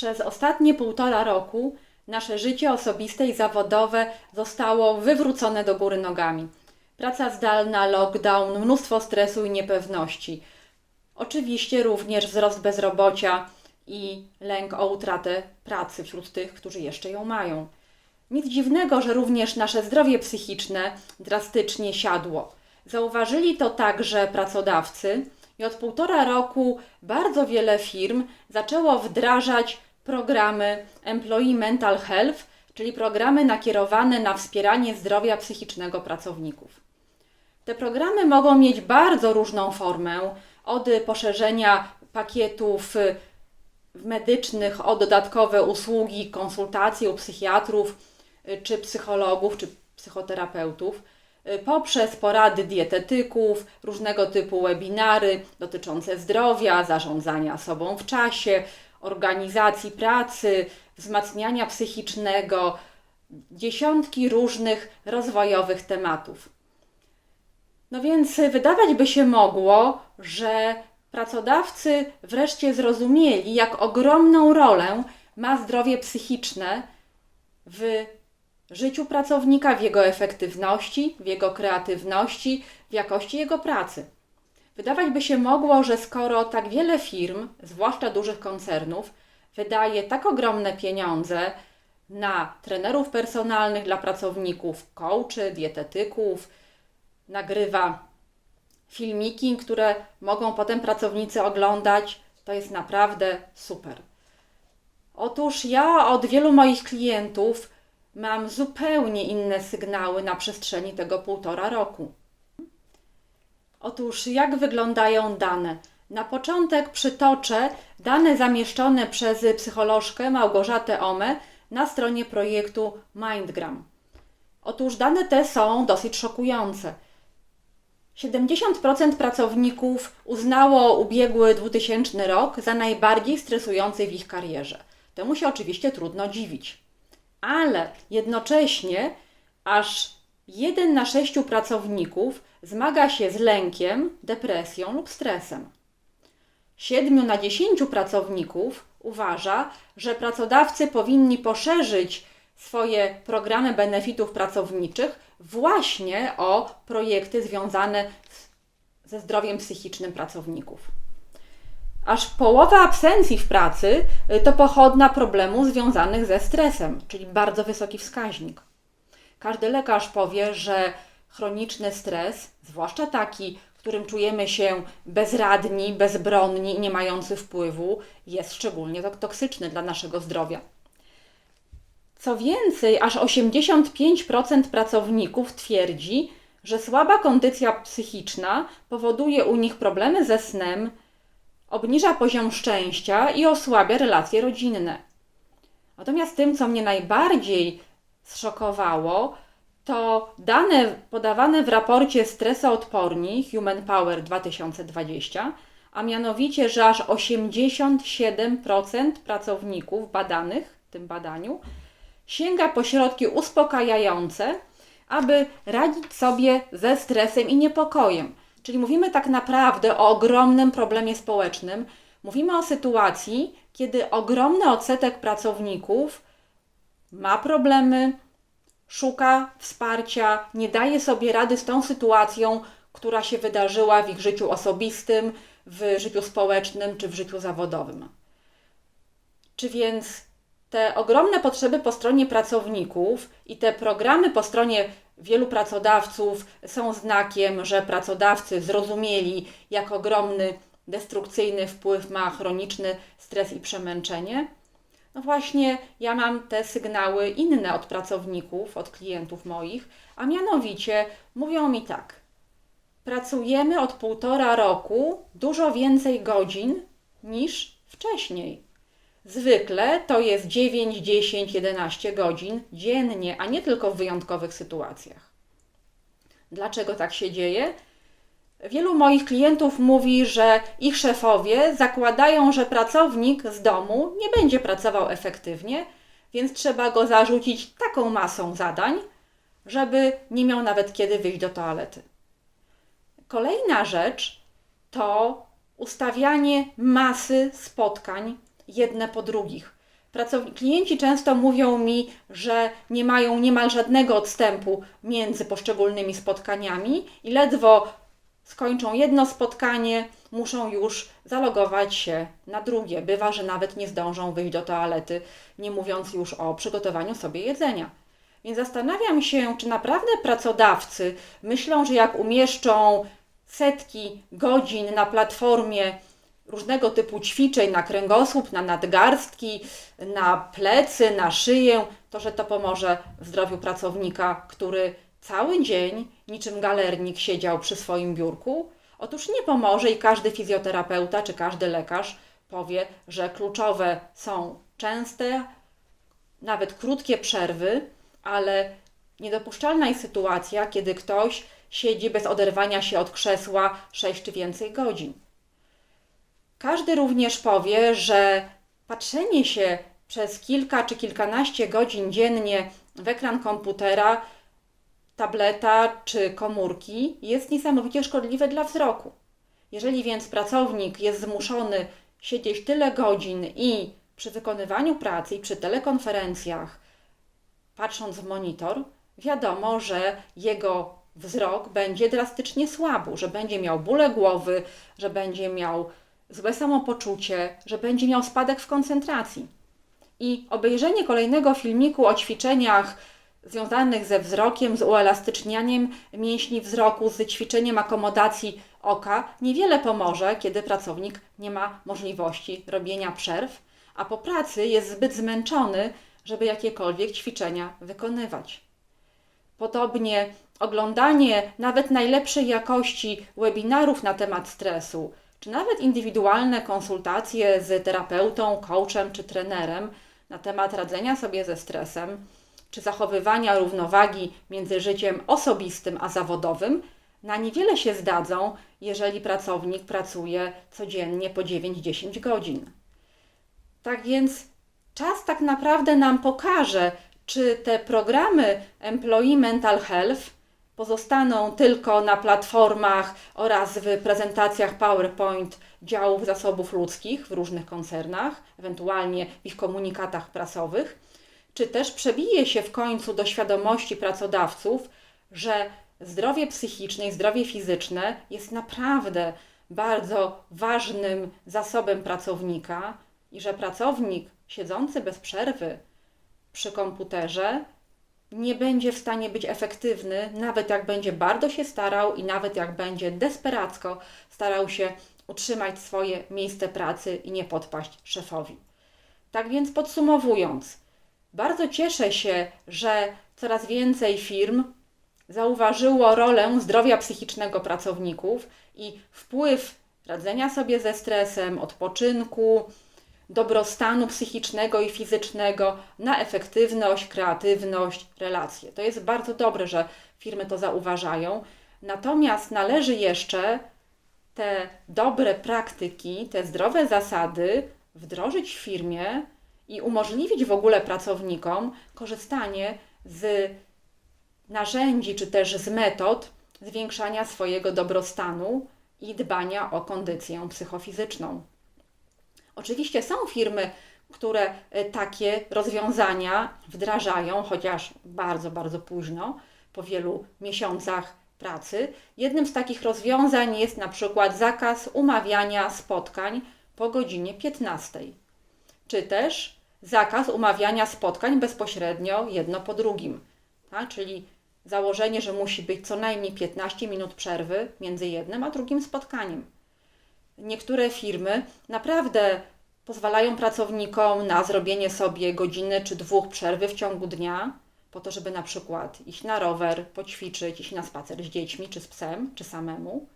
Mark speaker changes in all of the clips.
Speaker 1: Przez ostatnie półtora roku nasze życie osobiste i zawodowe zostało wywrócone do góry nogami. Praca zdalna, lockdown, mnóstwo stresu i niepewności. Oczywiście również wzrost bezrobocia i lęk o utratę pracy wśród tych, którzy jeszcze ją mają. Nic dziwnego, że również nasze zdrowie psychiczne drastycznie siadło. Zauważyli to także pracodawcy i od półtora roku bardzo wiele firm zaczęło wdrażać programy Employee Mental Health, czyli programy nakierowane na wspieranie zdrowia psychicznego pracowników. Te programy mogą mieć bardzo różną formę, od poszerzenia pakietów y, medycznych o dodatkowe usługi, konsultacje u psychiatrów, y, czy psychologów, czy psychoterapeutów, y, poprzez porady dietetyków, różnego typu webinary dotyczące zdrowia, zarządzania sobą w czasie, organizacji pracy, wzmacniania psychicznego, dziesiątki różnych rozwojowych tematów. No więc wydawać by się mogło, że pracodawcy wreszcie zrozumieli, jak ogromną rolę ma zdrowie psychiczne w życiu pracownika, w jego efektywności, w jego kreatywności, w jakości jego pracy. Wydawać by się mogło, że skoro tak wiele firm, zwłaszcza dużych koncernów, wydaje tak ogromne pieniądze na trenerów personalnych dla pracowników, coachy, dietetyków, nagrywa filmiki, które mogą potem pracownicy oglądać, to jest naprawdę super. Otóż ja od wielu moich klientów mam zupełnie inne sygnały na przestrzeni tego półtora roku. Otóż jak wyglądają dane? Na początek przytoczę dane zamieszczone przez psycholożkę Małgorzatę Ome na stronie projektu Mindgram. Otóż dane te są dosyć szokujące. 70% pracowników uznało ubiegły 2000 rok za najbardziej stresujący w ich karierze. Temu się oczywiście trudno dziwić. Ale jednocześnie aż 1 na 6 pracowników zmaga się z lękiem, depresją lub stresem. 7 na 10 pracowników uważa, że pracodawcy powinni poszerzyć swoje programy benefitów pracowniczych właśnie o projekty związane ze zdrowiem psychicznym pracowników. Aż połowa absencji w pracy y, to pochodna problemów związanych ze stresem, czyli bardzo wysoki wskaźnik. Każdy lekarz powie, że chroniczny stres, zwłaszcza taki, w którym czujemy się bezradni, bezbronni i nie mający wpływu, jest szczególnie toksyczny dla naszego zdrowia. Co więcej, aż 85% pracowników twierdzi, że słaba kondycja psychiczna powoduje u nich problemy ze snem, obniża poziom szczęścia i osłabia relacje rodzinne. Natomiast tym, co mnie najbardziej zszokowało, to dane podawane w raporcie Stresoodporni Human Power 2020, a mianowicie, że aż 87% pracowników badanych w tym badaniu sięga po środki uspokajające, aby radzić sobie ze stresem i niepokojem. Czyli mówimy tak naprawdę o ogromnym problemie społecznym. Mówimy o sytuacji, kiedy ogromny odsetek pracowników ma problemy, szuka wsparcia, nie daje sobie rady z tą sytuacją, która się wydarzyła w ich życiu osobistym, w życiu społecznym czy w życiu zawodowym. Czy więc te ogromne potrzeby po stronie pracowników i te programy po stronie wielu pracodawców są znakiem, że pracodawcy zrozumieli, jak ogromny destrukcyjny wpływ ma chroniczny stres i przemęczenie? No właśnie, ja mam te sygnały inne od pracowników, od klientów moich, a mianowicie mówią mi tak. Pracujemy od półtora roku dużo więcej godzin niż wcześniej. Zwykle to jest 9, 10, 11 godzin dziennie, a nie tylko w wyjątkowych sytuacjach. Dlaczego tak się dzieje? Wielu moich klientów mówi, że ich szefowie zakładają, że pracownik z domu nie będzie pracował efektywnie, więc trzeba go zarzucić taką masą zadań, żeby nie miał nawet kiedy wyjść do toalety. Kolejna rzecz to ustawianie masy spotkań jedne po drugich. Klienci często mówią mi, że nie mają niemal żadnego odstępu między poszczególnymi spotkaniami i ledwo skończą jedno spotkanie, muszą już zalogować się na drugie. Bywa, że nawet nie zdążą wyjść do toalety, nie mówiąc już o przygotowaniu sobie jedzenia. Więc zastanawiam się, czy naprawdę pracodawcy myślą, że jak umieszczą setki godzin na platformie różnego typu ćwiczeń na kręgosłup, na nadgarstki, na plecy, na szyję, to że to pomoże w zdrowiu pracownika, który cały dzień niczym galernik siedział przy swoim biurku. Otóż nie pomoże i każdy fizjoterapeuta czy każdy lekarz powie, że kluczowe są częste, nawet krótkie przerwy, ale niedopuszczalna jest sytuacja, kiedy ktoś siedzi bez oderwania się od krzesła 6 czy więcej godzin. Każdy również powie, że patrzenie się przez kilka czy kilkanaście godzin dziennie w ekran komputera, tableta czy komórki jest niesamowicie szkodliwe dla wzroku. Jeżeli więc pracownik jest zmuszony siedzieć tyle godzin i przy wykonywaniu pracy i przy telekonferencjach, patrząc w monitor, wiadomo, że jego wzrok będzie drastycznie słabł, że będzie miał bóle głowy, że będzie miał złe samopoczucie, że będzie miał spadek w koncentracji. I obejrzenie kolejnego filmiku o ćwiczeniach związanych ze wzrokiem, z uelastycznianiem mięśni wzroku, z ćwiczeniem akomodacji oka niewiele pomoże, kiedy pracownik nie ma możliwości robienia przerw, a po pracy jest zbyt zmęczony, żeby jakiekolwiek ćwiczenia wykonywać. Podobnie oglądanie nawet najlepszej jakości webinarów na temat stresu, czy nawet indywidualne konsultacje z terapeutą, coachem czy trenerem na temat radzenia sobie ze stresem, czy zachowywania równowagi między życiem osobistym a zawodowym, na niewiele się zdadzą, jeżeli pracownik pracuje codziennie po 9-10 godzin. Tak więc czas tak naprawdę nam pokaże, czy te programy Employee Mental Health pozostaną tylko na platformach oraz w prezentacjach PowerPoint działów zasobów ludzkich w różnych koncernach, ewentualnie w ich komunikatach prasowych, czy też przebije się w końcu do świadomości pracodawców, że zdrowie psychiczne i zdrowie fizyczne jest naprawdę bardzo ważnym zasobem pracownika i że pracownik siedzący bez przerwy przy komputerze nie będzie w stanie być efektywny, nawet jak będzie bardzo się starał i nawet jak będzie desperacko starał się utrzymać swoje miejsce pracy i nie podpaść szefowi. Tak więc podsumowując, bardzo cieszę się, że coraz więcej firm zauważyło rolę zdrowia psychicznego pracowników i wpływ radzenia sobie ze stresem, odpoczynku, dobrostanu psychicznego i fizycznego na efektywność, kreatywność, relacje. To jest bardzo dobre, że firmy to zauważają. Natomiast należy jeszcze te dobre praktyki, te zdrowe zasady wdrożyć w firmie i umożliwić w ogóle pracownikom korzystanie z narzędzi czy też z metod zwiększania swojego dobrostanu i dbania o kondycję psychofizyczną. Oczywiście są firmy, które e, takie rozwiązania wdrażają, chociaż bardzo, bardzo późno, po wielu miesiącach pracy. Jednym z takich rozwiązań jest na przykład zakaz umawiania spotkań po godzinie 15, czy też zakaz umawiania spotkań bezpośrednio jedno po drugim, tak? czyli założenie, że musi być co najmniej 15 minut przerwy między jednym a drugim spotkaniem. Niektóre firmy naprawdę pozwalają pracownikom na zrobienie sobie godziny czy dwóch przerwy w ciągu dnia, po to, żeby na przykład iść na rower, poćwiczyć, iść na spacer z dziećmi, czy z psem, czy samemu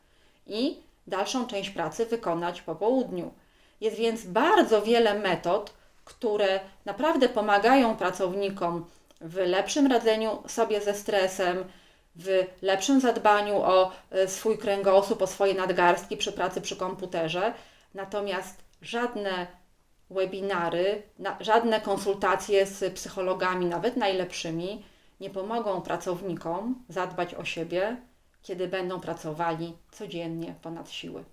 Speaker 1: i dalszą część pracy wykonać po południu. Jest więc bardzo wiele metod, które naprawdę pomagają pracownikom w lepszym radzeniu sobie ze stresem, w lepszym zadbaniu o e, swój kręgosłup, o swoje nadgarstki przy pracy przy komputerze. Natomiast żadne webinary, żadne konsultacje z psychologami, nawet najlepszymi, nie pomogą pracownikom zadbać o siebie, kiedy będą pracowali codziennie ponad siły.